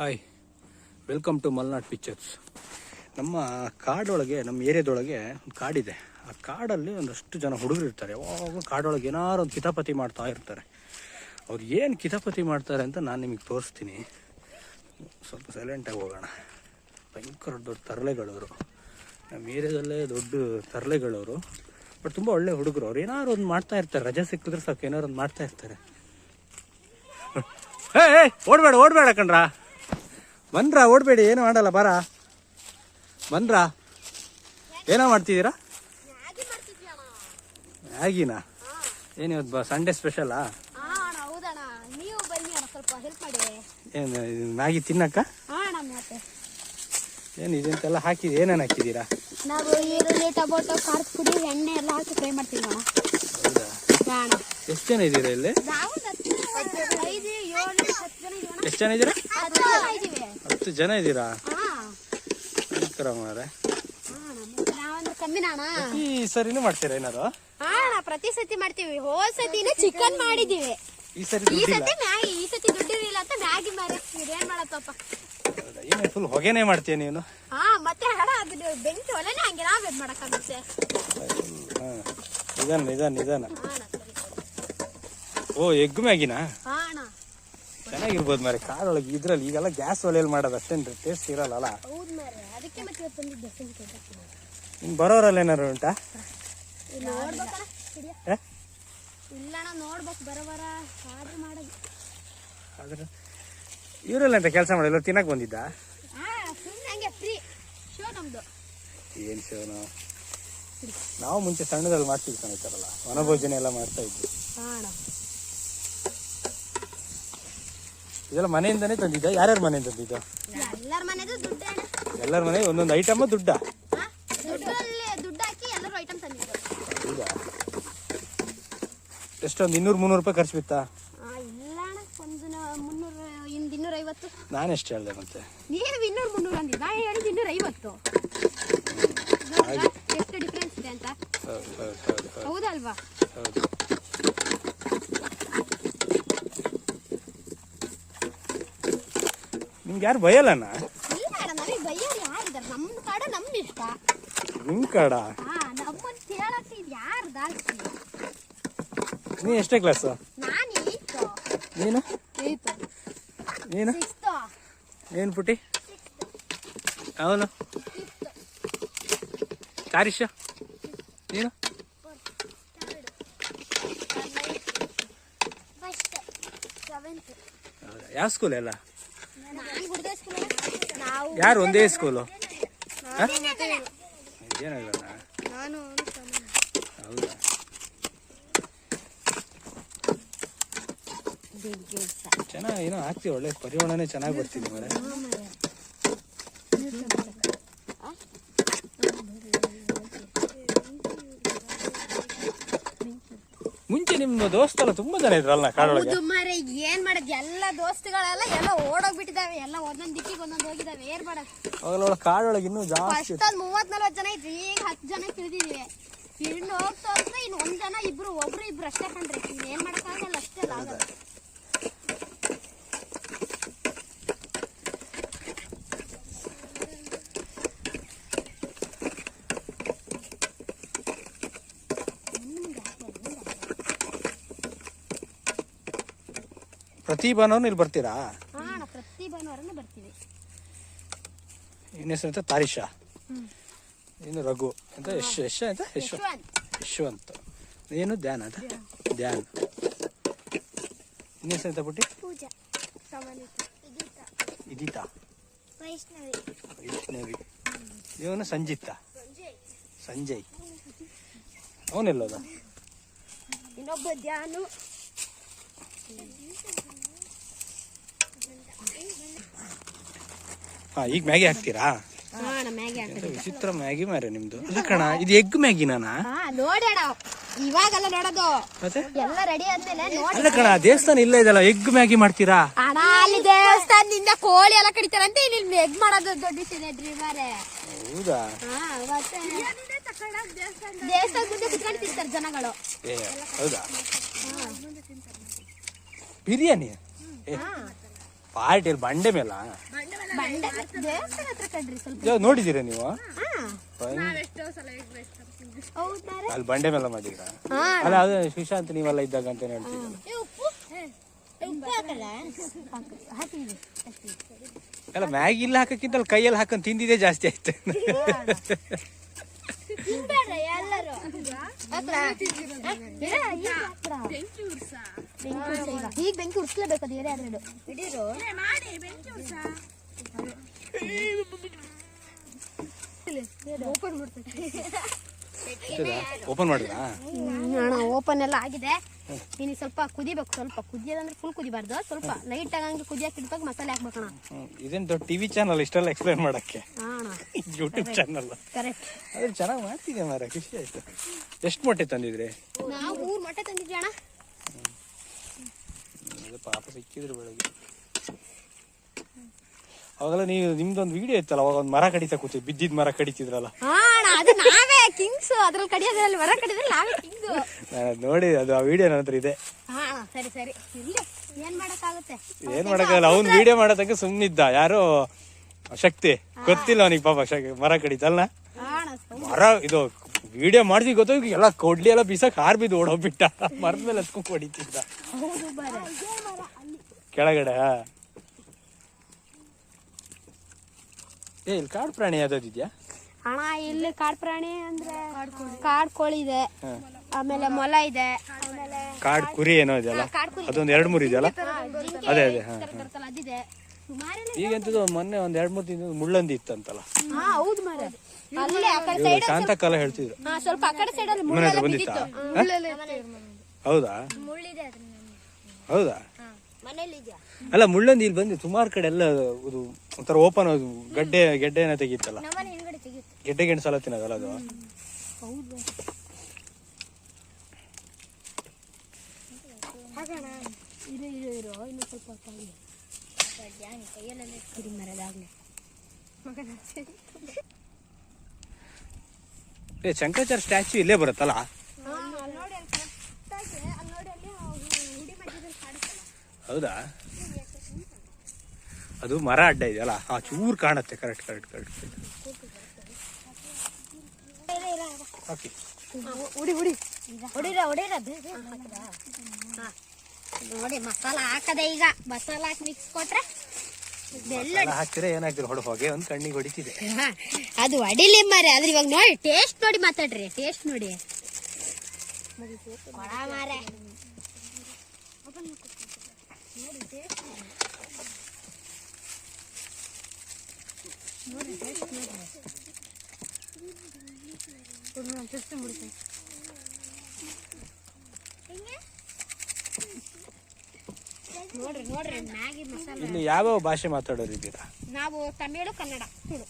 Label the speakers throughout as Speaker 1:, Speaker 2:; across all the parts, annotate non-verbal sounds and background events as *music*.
Speaker 1: Hi welcome to Malnad pictures ನಮ್ಮ ಕಾಡೊಳಗೆ, ನಮ್ಮ ಏರಿಯಾದೊಳಗೆ ಒಂದು ಕಾಡಿದೆ ಆ ಕಾಡಲ್ಲಿ ಒಂದಷ್ಟು ಜನ ಹುಡುಗರು ಇರ್ತಾರೆ. ಯಾವಾಗ ಕಾಡೊಳಗೆ ಏನಾರು ಒಂದು ಕಿತಾಪತಿ ಮಾಡ್ತಾ ಇರ್ತಾರೆ. ಅವ್ರು ಏನು ಕಿತಾಪತಿ ಮಾಡ್ತಾರೆ ಅಂತ ನಾನು ನಿಮಗೆ ತೋರಿಸ್ತೀನಿ. ಸ್ವಲ್ಪ ಸೈಲೆಂಟಾಗಿ ಹೋಗೋಣ. ಭಯಂಕರ ದೊಡ್ಡ ತರಲೆಗಳವರು. ನಮ್ಮ ಏರಿಯಾದಲ್ಲೇ ದೊಡ್ಡ ತರಲೆಗಳವರು. ಬಟ್ ತುಂಬ ಒಳ್ಳೆ ಹುಡುಗರು. ಅವ್ರು ಏನಾರು ಒಂದು ಮಾಡ್ತಾ ಇರ್ತಾರೆ. ರಜೆ ಸಿಕ್ಕಿದ್ರೆ ಸಾಕು ಏನಾರು ಒಂದು ಮಾಡ್ತಾ ಇರ್ತಾರೆ. *laughs* ಹೇ ಓಡಬೇಡ ಓಡಬೇಡ ಕಣ್ರ. ಬಂದ್ರ? ಓಡಬೇಡಿ ಏನು ಮಾಡಲ್ಲ ಬರ. ಬಂದ್ರ? ಏನೋ ಮಾಡ್ತಿದ್ದೀರಾ? ಮ್ಯಾಗಿನಾ? ಏನು ಇವತ್ತು ಬಾ ಸಂಡೇ ಸ್ಪೆಷಲಾ ಏನು ಮ್ಯಾಗಿ ತಿನ್ನಕ್ಕ? ಏನು ಇದೆಲ್ಲ ಹಾಕಿದ್ದು ಏನೇನು ಹಾಕಿದ್ದೀರಾ?
Speaker 2: ನಾವು ಈರುಳ್ಳಿ ಟೊಮೊಟೊ ಖಾರದ ಪುಡಿ ಎಣ್ಣೆ ಎಲ್ಲ ಹಾಕಿ ಫ್ರೈ ಮಾಡ್ತೀವಿ ಅಣ್ಣ.
Speaker 1: ಹೌದಾ? ಎಷ್ಟು ಜನ ಇದ್ದೀರಾ ಇಲ್ಲಿ? ಎಷ್ಟು ಜನ ಇದ್ದೀರಾ?
Speaker 2: ಹತ್ತು ಜನ
Speaker 1: ಇದ್ದೀರಾ?
Speaker 2: ಹಾ. ಮಾರೆ
Speaker 1: ಈ ಸರಿನೂ ಮಾಡ್ತೀರಾ ಏನಾರು
Speaker 2: ಪ್ರತಿ ಸತಿ ಮಾಡ್ತೀವಿ. ಹೋದ ಸತಿನ ಚಿಕನ್ ಮಾಡಿದೀವಿ
Speaker 1: ಈ ಸರಿ
Speaker 2: ಈ ಸತಿ ಮ್ಯಾಗಿ ಈ ಸತಿ ದುಡ್ಡಿರಲಿಲ್ಲ ಅಂತ ಮ್ಯಾಗಿ ಮಾರಿಸ್ತೀವಿ ಏನ್ ಮಾಡತ್ತಪ್ಪ?
Speaker 1: ಏನು ಫುಲ್ ಹೊಗೆನೇ ಮಾಡ್ತೀಯ ನೀನು?
Speaker 2: ಹಾ ಮತ್ತೆ ಅಣ್ಣ ಅದು ಬೆಂಕಿ ಒಲೆನೇ ಹಂಗೆ ನಾವೇನ್ ಮಾಡಕ್ಕಾಗುತ್ತೆ
Speaker 1: ನಿಧಾನ ನಿಧಾನ ನಿಧಾನ. ಓ ಎಗ್ ಮ್ಯಾಗಿನಾ? ಚೆನ್ನಾಗಿರ್ಬೋದು ಮಾರೆ ಕಾರೊಳಗೆ ಇದ್ರಲ್ಲಿ ಈಗೆಲ್ಲ ಗ್ಯಾಸ್ ಒಲೆಯಲ್ಲಿ ಮಾಡೋದು ಅಷ್ಟೇನು ಟೇಸ್ಟ್ ಇರಲ್ಲ ಇನ್ನು ಬರೋರಲ್ಲಿ ಏನಾರು ಉಂಟಾ? ಇವರೆಲ್ಲ ಅಂತ ಕೆಲಸ ಮಾಡಿಲ್ಲ? ತಿನ್ನಕ್ಕೆ ಬಂದಿದ್ದ? ಏನು ಶಿವನು ನಾವು ಮುಂಚೆ ಸಣ್ಣದಲ್ಲಿ ಮಾಡ್ತಿದ್ವಿ ಕಣಿತಾರಲ್ಲ ವನಭೋಜನ ಎಲ್ಲ ಮಾಡ್ತಾ ಇದ್ವಿ
Speaker 2: ಹಾ ಅಣ್ಣ
Speaker 1: ಇದೆಲ್ಲ ಮನೆಯಿಂದಾನೆ ತಂದಿದ್ದ? ಯಾರ್ಯಾರ ಮನೆಯಿಂದ ತಂದಿದ್ದ?
Speaker 2: ಎಲ್ಲರ ಮನೆದು ದುಡ್ಡು ಅಣ್ಣ.
Speaker 1: ಎಲ್ಲರ ಮನೆ ಒಂದೊಂದು ಐಟಮ್ ದುಡ್ಡ?
Speaker 2: ಹಾ? ದುಡ್ಡಲ್ಲಿ ದುಡ್ಡು ಹಾಕಿ ಎಲ್ಲರೂ ಐಟಮ್
Speaker 1: ಹೌದಾ? ಎಷ್ಟೊಂದು ಇನ್ನೂರು ಮುನ್ನೂರು ರೂಪಾಯಿ ಖರ್ಚು ಬಿತ್ತಾ?
Speaker 2: ಆ, ಇಲ್ಲ ಅಣ್ಣ ಒಂದು ಮುನ್ನೂರು ಇಂದು ಇನ್ನೂರ ಐವತ್ತು.
Speaker 1: ನಾನು ಎಷ್ಟು ಹೇಳಿದೆ ಮತ್ತೆ?
Speaker 2: ನೀನು ಇನ್ನೂರು ಮುನ್ನೂರು ಅಂದಿದ್ದು ನಾ ಹೇಳಿದ್ದು ಇನ್ನೂರ ಐವತ್ತು.
Speaker 1: ಹಾಗೆ
Speaker 2: ಎಷ್ಟು ಡಿಫ್ರೆನ್ಸ್ ಇದೆ ಅಂತ?
Speaker 1: ಹೌದು ಹೌದು ಹೌದು ಹೌದು.
Speaker 2: ಹೌದಲ್ವಾ?
Speaker 1: ಹೌದು ನಿಮ್ಗೆ ಯಾರು ಬಯಲ್ಲಣ್ಣ
Speaker 2: ಇಲ್ಲ ಅಣ್ಣ ನಮಗೆ ಬೈಯೋರು ಯಾರಿದ್ದಾರೆ ನಮ್ಮ ಕಾಡ ನಮ್ಮ ಇಷ್ಟ
Speaker 1: ನಿಮ್ಮ ಕಾಡ
Speaker 2: ಹಾ ನಮ್ಮನ್ನ ಕೇಳಕ್ಕೆ ಇದು ಯಾರು ಕಡ
Speaker 1: ನೀ ಎಷ್ಟೇ ಕ್ಲಾಸ್
Speaker 2: ನಾನು
Speaker 1: ನೀನು? ಏನು ಪುಟಿ ಅವನು? ತಾರೀಶ ನೀನು? ಯಾವ ಸ್ಕೂಲ್ ಎಲ್ಲ
Speaker 2: ನಾನು ಗುಡ್ಡೆ ಸ್ಕೂಲ್ ನಾವು
Speaker 1: ಯಾರು ಒಂದೇ ಸ್ಕೂಲು ಏನಾಗಲ್ಲ ಹೌದಾ ಚೆನ್ನಾಗಿ ಏನೋ ಆಗ್ತೀವಿ ಒಳ್ಳೆ ಪರಿಮಾಣನೇ ಚೆನ್ನಾಗಿ ಬರ್ತೀನಿ ಮರೆ ಮುಂಚೆ ನಿಮ್ಮ ದೋಸ್ತಲ್ಲ ತುಂಬಾ ಜನ ಇದ್ರಲ್ಲ ಕಾಡೊಳಗೆ?
Speaker 2: ಹೌದು ಮಾರೆ ಏನ್ ಮಾಡೋದು? ಎಲ್ಲ ದೋಸ್ತುಗಳೆಲ್ಲ ಎಲ್ಲ ಓಡೋಗ್ಬಿಟ್ಟಿದಾವೆ ಎಲ್ಲ ಒಂದೊಂದ್ ದಿಕ್ಕಿಗೆ ಒಂದೊಂದ್ ಹೋಗಿದಾವೆ ಏನ್ ಮಾಡೋದು?
Speaker 1: ಕಾಡೊಳಗೆ ಇನ್ನೂ ಜಾಸ್ತಿ
Speaker 2: ಫಸ್ಟ್ ಒಂದ್ ಮೂವತ್ ನಲ್ವತ್ ಜನ ಇದ್ವಿ. ಈಗ ಹತ್ತು ಜನ ತಿಳಿದಿದ್ವಿ ಇನ್ನು ಹೋಗ್ತಾ ಹೋಗ್ತಾ ಇನ್ನು ಒಂದ್ ಜನ ಇಬ್ರು ಒಬ್ರು ಇಬ್ರು ಅಷ್ಟೇ ಕಣ್ರಿ. ಏನ್ ಮಾಡಕ್ಕಾಗಲ್ಲ ಅಷ್ಟೇ ಅಲ್ಲ ಆಗೋದು
Speaker 1: ಪ್ರತಿ ಭಾನುವಾರ ಇಲ್ಲಿ ಬರ್ತೀರಾ?
Speaker 2: ಹಾ ಅಣ್ಣ ಪ್ರತಿ ಭಾನುವಾರನೇ ಬರ್ತೀವಿ.
Speaker 1: ಇನ್ನ ಹೆಸರು ಅಂತ ತಾರೀಶಾ ಇನ್ನು ರಘು. ಅಂತ ಯಶ್ ಯಶ್ ಅಂತ ಯಶ್
Speaker 2: ಯಶ್ವಂತ್.
Speaker 1: ಯಶವಂತ್. ಏನು? ಧ್ಯಾನ ಅಂತ ಧ್ಯಾನ್. ಇನ್ನ ಹೆಸರು ಅಂತ
Speaker 2: ಪೂಜಾ. ಇದೀತಾ.
Speaker 1: ಇದೀತಾ?
Speaker 2: ವೈಷ್ಣವಿ.
Speaker 1: ವೈಷ್ಣವಿ. ಇವನು ಸಂಜಿತ್ತ ಸಂಜಯ್. ಅವನೆಲ್ಲೋದ?
Speaker 2: ಇನ್ನೊಬ್ಬ ಧ್ಯಾನು.
Speaker 1: ಹಾ ಈಗ ಮ್ಯಾಗಿ ಹಾಕ್ತೀರಾ? ವಿಚಿತ್ರ ಮ್ಯಾಗಿ ಮಾರೆ ನಿಮ್ದು. ಇಲ್ಲ ಕಣ ಇದು ಎಗ್ ಮ್ಯಾಗಿನಾ
Speaker 2: ಹಾ ನೋಡಿ ಇವಾಗೆಲ್ಲ ನೋಡೋದು.
Speaker 1: ಮತ್ತೆ?
Speaker 2: ಎಲ್ಲ ರೆಡಿ ಆದ್ಮೇಲೆ
Speaker 1: ಅಲ್ಲ ಕಣ ದೇವಸ್ಥಾನ ಇಲ್ಲ ಇದಲ್ಲ ಎಗ್ ಮ್ಯಾಗಿ ಮಾಡ್ತೀರಾ?
Speaker 2: ಅಣ್ಣ ಅಲ್ಲಿ ದೇವಸ್ಥಾನದಿಂದ ಕೋಳಿ ಎಲ್ಲ ಕಡಿತಾರಂತೆ ಇಲ್ಲಿ ಎಗ್ ಮಾಡೋದು ದೊಡ್ಡ ವಿಷಯ ಮಾರೆ.
Speaker 1: ಹೌದಾ?
Speaker 2: ದೇವಸ್ಥಾನ ಮುಂದೆ ಕುತ್ಕೊಂಡು ತಿಂತಾರೆ ಜನಗಳು.
Speaker 1: ಹೌದಾ? ಬಿರಿಯಾನಿ? ಪಾರ್ಟಿಯಲ್ಲಿ ಬಂಡೆ ಮೇಲ? ನೋಡಿದ್ದೀರಾ ನೀವು? ಅಲ್ಲಿ ಬಂಡೆ ಮೇಲೆ ಮಾಡಿದ್ರ
Speaker 2: ಹಾ.
Speaker 1: ಅಲ್ಲ ಅದು ಸುಶಾಂತ್ ನೀವೆಲ್ಲ ಇದ್ದಾಗ ಅಂತ ಹೇಳ್ತಿದ್ರಲ್ಲ ಅಲ್ಲ ಮ್ಯಾಗಿ ಇಲ್ಲ ಹಾಕಕ್ಕಿಂತ ಅಲ್ಲಿ ಕೈಯಲ್ಲಿ ಹಾಕೊಂಡು ತಿಂದಿದೆ ಜಾಸ್ತಿ ಆಯ್ತು.
Speaker 2: ಈಗ. ಬೆಂಕಿ ಉರ್ಸ್ಲೇಬೇಕು ಅದು ಏನೇ ಆದ್ರೂ ಹಿಡೀರು. ಓಪನ್
Speaker 1: ಓಪನ್ ಮಾಡಿದ್ರಾ?
Speaker 2: ಅಣ್ಣ ಓಪನ್ ಎಲ್ಲ ಆಗಿದೆ. ನೀನು ಸ್ವಲ್ಪ ಕುದಿಬೇಕು ಸ್ವಲ್ಪ ಕುದಿಯೋದಂದ್ರೆ ಫುಲ್ ಕುದಿಬಾರ್ದು. ಸ್ವಲ್ಪ ಲೈಟ್ ಆಗಂಗೆ ಕುದಿಯಕ್ಕೆ ಇಡ್ಬೇಕು ಮಸಾಲೆ
Speaker 1: ಹಾಕ್ಬೇಕಣ ಇದೇನು ದೊಡ್ಡ ಟಿವಿ ಚಾನಲ್ ಇಷ್ಟೆಲ್ಲ ಎಕ್ಸ್ಪ್ಲೈನ್ ಮಾಡಕ್ಕೆ? ಯೂಟ್ಯೂಬ್ ಚಾನಲ್
Speaker 2: ಕರೆಕ್ಟ್
Speaker 1: ಅದ್ರ ಚೆನ್ನಾಗಿ ಮಾಡ್ತಿದ್ದೆ ಮಾರ ಖುಷಿ ಆಯ್ತು. ಎಷ್ಟು ಮೊಟ್ಟೆ ತಂದಿದ್ರಿ?
Speaker 2: ನಾವು ಮೂರು ಮೊಟ್ಟೆ ತಂದಿದ್ವಿ ಅಣ್ಣ.
Speaker 1: ಇದು ಪಾಪ ಸಿಕ್ಕಿದ್ರು ಬೆಳಗ್ಗೆ. ಅವಾಗೆಲ್ಲ ನೀವು ನಿಮ್ದೊಂದು ವಿಡಿಯೋ ಇತ್ತಲ್ಲ ಅವಾಗ ಒಂದು ಮರ ಕಡಿತಾ ಕೂತಿದ್ ಬಿದ್ದಿದ್ ಮರ ಕಡಿತಿದ್ರಲ್ಲ.
Speaker 2: ಅದು ಕಿಂಗ್ಸ್ ಅದ್ರಲ್ಲಿ ಕಡಿಯೋದ್ರಲ್ಲಿ ಹೊರ ಕಡಿದ್ರೆ ನಾವೇ ಕಿಂಗ್ಸ್.
Speaker 1: ನಾನು ನೋಡಿ ಅದು ಆ ವಿಡಿಯೋ ನನ್ನ ಹತ್ರ ಇದೆ.
Speaker 2: ಹಾ ಸರಿ ಸರಿ. ಇಲ್ಲಿ ಏನ್ ಮಾಡಕ್ಕಾಗುತ್ತೆ?
Speaker 1: ಏನ್ ಮಾಡಕ್ಕಾಗಲ್ಲ ಅವ್ನ್ ವಿಡಿಯೋ ಮಾಡೋದಕ್ಕೆ ಸುಮ್ಮನಿದ್ದ ಯಾರು ಶಕ್ತಿ. ಗೊತ್ತಿಲ್ಲ ಅವನಿಗೆ ಪಾಪ ಶಕ್- ಮರ ಕಡಿತಲ್ಲ ಮರ ಇದು ವಿಡಿಯೋ ಮಾಡ್ದಿ ಗೊತ್ತಾಗ ಎಲ್ಲ ಕೊಡ್ಲಿ ಎಲ್ಲ ಬೀಸಕ್ ಹಾರ್ ಬಿದ್ದು ಓಡೋಗ್ಬಿಟ್ಟ. ಮರದ ಮೇಲೆ ಹತ್ಕೊಂಡ್ ಹೊಡಿತಿದ್ದ. ಕೆಳಗಡೆ. ಏ ಇಲ್ಲಿ ಕಾಡು ಪ್ರಾಣಿ ಯಾವ್ದಿದ್ಯಾ
Speaker 2: ಅಣ್ಣ ಇಲ್ಲಿ ಕಾಡು ಪ್ರಾಣಿ ಅಂದ್ರೆ ಕಾಡು ಕೋಳಿ. ಇದೆ. ಆಮೇಲೆ ಮೊಲ ಇದೆ. ಆಮೇಲೆ
Speaker 1: ಕಾಡು ಕುರಿ ಏನೋ ಇದೆಯಲ್ಲ
Speaker 2: ಕಾಡ್ ಕುರಿ.
Speaker 1: ಅದೊಂದು ಎರಡು ಮೂರು ಇದೆಯಲ್ಲ? ಅದೇ ಅದೇ ಹಾ
Speaker 2: ಈ ಥರ ಅದಿದೆ. ಸುಮಾರು
Speaker 1: ಈಗಂತದ್ದು ಮೊನ್ನೆ ಒಂದ್ ಎರಡ್ ಮೂರು ದಿನ ಮುಳ್ಳಂದಿ ಇತ್ತಂತಲ್ಲ?
Speaker 2: ಹಾ ಹೌದು ಮಾರ. ಅಲ್ಲೇ ಆ ಕಡೆ
Speaker 1: ಇವ್ರು ಕಾಂತಕಾಲ ಹೇಳ್ತಿದ್ರು.
Speaker 2: ಹಾ ಸ್ವಲ್ಪ ಆ ಕಡೆ ಸೈಡ್ ಅಲ್ಲಿ
Speaker 1: ಮನೆ ಹತ್ರ ಬಂದಿತ್ತಾ? ಹೌದಾ?
Speaker 2: ಮುಳ್ಳಿದೆ
Speaker 1: ಹೌದಾ?
Speaker 2: ಮನೇಲಿ ಇದೆಯಾ?
Speaker 1: ಅಲ್ಲ ಮುಳ್ಳಂದಿ ಇಲ್ಲಿ ಬಂದು ಸುಮಾರು ಕಡೆ ಎಲ್ಲ ಇದು ಒಂಥರ ಓಪನ್ ಗಡ್ಡೆ ಗೆಡ್ಡೆನ ತೆಗಿತ್ತಲ್ಲ
Speaker 2: ನಮ್ಮನೆ ಹಿಂದ್ಗಡೆ ತೆಗಿಯುತ್ತೆ
Speaker 1: ಗೆಡ್ಡೆ ಗೆಣಸಲ್ಲ ತಿನ್ನೋದಲ್ಲ ಅದು?
Speaker 2: ಹೌದು ಇರು. ಇನ್ನು ಸ್ವಲ್ಪ ಮರದಾಗ್ಲಿ
Speaker 1: ಏ ಶಂಕರಾಚಾರ್ಯ ಸ್ಟ್ಯಾಚು ಇಲ್ಲೇ ಬರುತ್ತಲ್ಲ? ಹೌದಾ? ಅದು ಮರ ಅಡ್ಡ ಇದೆಯಲ್ಲ? ಆ ಚೂರ್ ಕಾಣತ್ತೆ ಕರೆಕ್ಟ್ ಕರೆಕ್ಟ್ ಕರೆಕ್ಟ್ ಓಕೆ.
Speaker 2: ಉಡಿ ಉಡಿ. ಹೊಡಿರ ಹೊಡಿರ ನೋಡಿ ಮಸಾಲ ಹಾಕದೆ ಈಗ. ಮಸಾಲ ಹಾಕಿ ಮಿಕ್ಸ್ ಕೊಟ್ರೆ
Speaker 1: ಹಾಕ್ತಿರ ಏನಾಗ್ತಿರ ಹೊಡ ಹೊಗೆ ಒಂದ್ ಕಣ್ಣಿಗೆ ಹೊಡಿತಿದೆ.
Speaker 2: ಅದು ಹೊಡಿಲಿ ಮಾರೆ. ಆದ್ರೆ ಇವಾಗ ನೋಡಿ ಟೇಸ್ಟ್ ನೋಡಿ ಮಾತಾಡ್ರಿ. ಟೇಸ್ಟ್ ನೋಡಿ. ಕೊಡ ಮಾರೆ ನೋಡ್ರಿ ನೋಡ್ರಿ ಮ್ಯಾಗಿ ಮಸಾಲ.
Speaker 1: ಇಲ್ಲಿ ಯಾವ್ಯಾವ ಭಾಷೆ ಮಾತಾಡೋರು ಇದ್ದೀರಾ
Speaker 2: ನಾವು ತಮಿಳು ಕನ್ನಡ ತುಳು.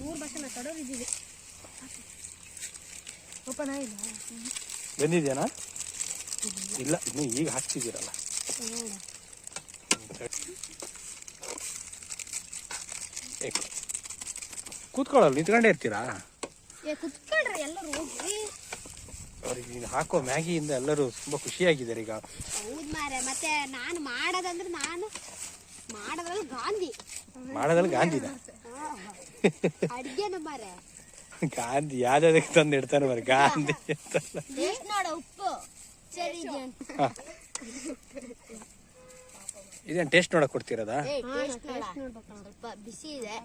Speaker 2: ಮೂರು ಭಾಷೆ ಮಾತಾಡೋರು ಇದ್ದೀವಿ. ಓಪನ್ ಆಗಿಲ್ಲ?
Speaker 1: ಬಂದಿದ್ಯಾನಾ? ಇಲ್ಲ ಇನ್ನು ಈಗ ಹಾಕ್ತಿದ್ದೀರಲ್ಲ. ಕೂತ್ಕೊಳ್ಳಲ್ಲ ನಿಂತ್ಕೊಂಡೇ ಇರ್ತೀರಾ?
Speaker 2: ಕುತ್ಕೊಳ್ರಿ ಎಲ್ಲರೂ ಹೋಗಿ
Speaker 1: ಅವ್ರಿಗೆ ನೀನು ಹಾಕೋ ಮ್ಯಾಗಿಯಿಂದ ಎಲ್ಲರೂ ತುಂಬಾ ಖುಷಿಯಾಗಿದ್ದಾರೆ ಈಗ.
Speaker 2: ಹೌದ್ ಮಾರೆ ಮತ್ತೆ ನಾನು ಮಾಡೋದಂದ್ರೆ ನಾನು ಮಾಡೋದ್ರಲ್ಲಿ ಗಾಂಧಿ.
Speaker 1: ಮಾಡೋದ್ರಲ್ಲಿ ಗಾಂಧಿನ?
Speaker 2: ಅಡ್ಗೆನ ಮಾರೆ
Speaker 1: ಗಾಂಧಿ ಯಾವ್ದಾದಕ್ಕೆ ತಂದು ಇಡ್ತಾನೆ ಬರ ಗಾಂಧಿ ಇದೇನ್
Speaker 2: ಟೇಸ್ಟ್ ನೋಡ ಉಪ್ಪು. ಸರಿ
Speaker 1: ಇದೇನು ಟೇಸ್ಟ್ ನೋಡಕ್ ಕೊಡ್ತಿರೋದಾ?
Speaker 2: ಬಿಸಿ ಇದೆ.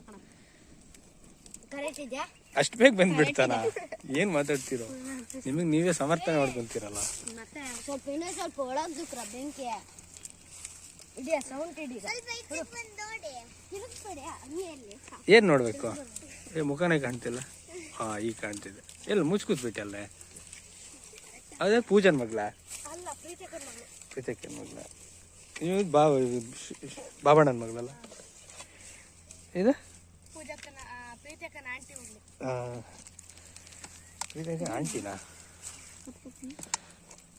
Speaker 1: ಅಷ್ಟು ಬೇಗ ಬಂದ್ಬಿಡ್ತಾನ. ಏನ್ ಮಾತಾಡ್ತಿರೋ? ನಿಮಗೆ ನೀವೇ ಸಮರ್ಥನೆ ಮಾಡ್ಕೊಂತೀರಲ್ಲ
Speaker 2: ಮತ್ತೆ ಸ್ವಲ್ಪ ಇನ್ನೂ ಸ್ವಲ್ಪ ಒಳಗ್ ದುಕ್ರ ಬೆಂಕಿ. ಇದೆಯಾ ಸೌಂಡ್ ಇಡಿ ತಿರುಗಿಸ್ಬೇಡಿ ಹಂಗೆಯಲ್ಲಿ
Speaker 1: ಏನ್ ನೋಡ್ಬೇಕು? ಏ ಮುಖನೇ ಕಾಣ್ತಿಲ್ಲ. ಹಾ ಈಗ ಕಾಣ್ತಿದೆ. ಎಲ್ಲ ಮುಚ್ಕೂತ್ಬಿಟ್ಟೆ ಅಲ್ಲೇ ಅದೇ ಪೂಜನ್ ಮಗ್ಲ
Speaker 2: ಅಲ್ಲ ಪ್ರೀತಿ ಕರ್ನಾಟಕ
Speaker 1: ಪ್ರೀತಕ್ಕನ್ ಮಗ್ಲ ನೀವು ಬಾ ಬಾಬಣ್ಣನ ಮಗಳಲ್ಲ? ಇದು? ಪ್ರೀತಕ್ಕ ಆಂಟಿನಾ?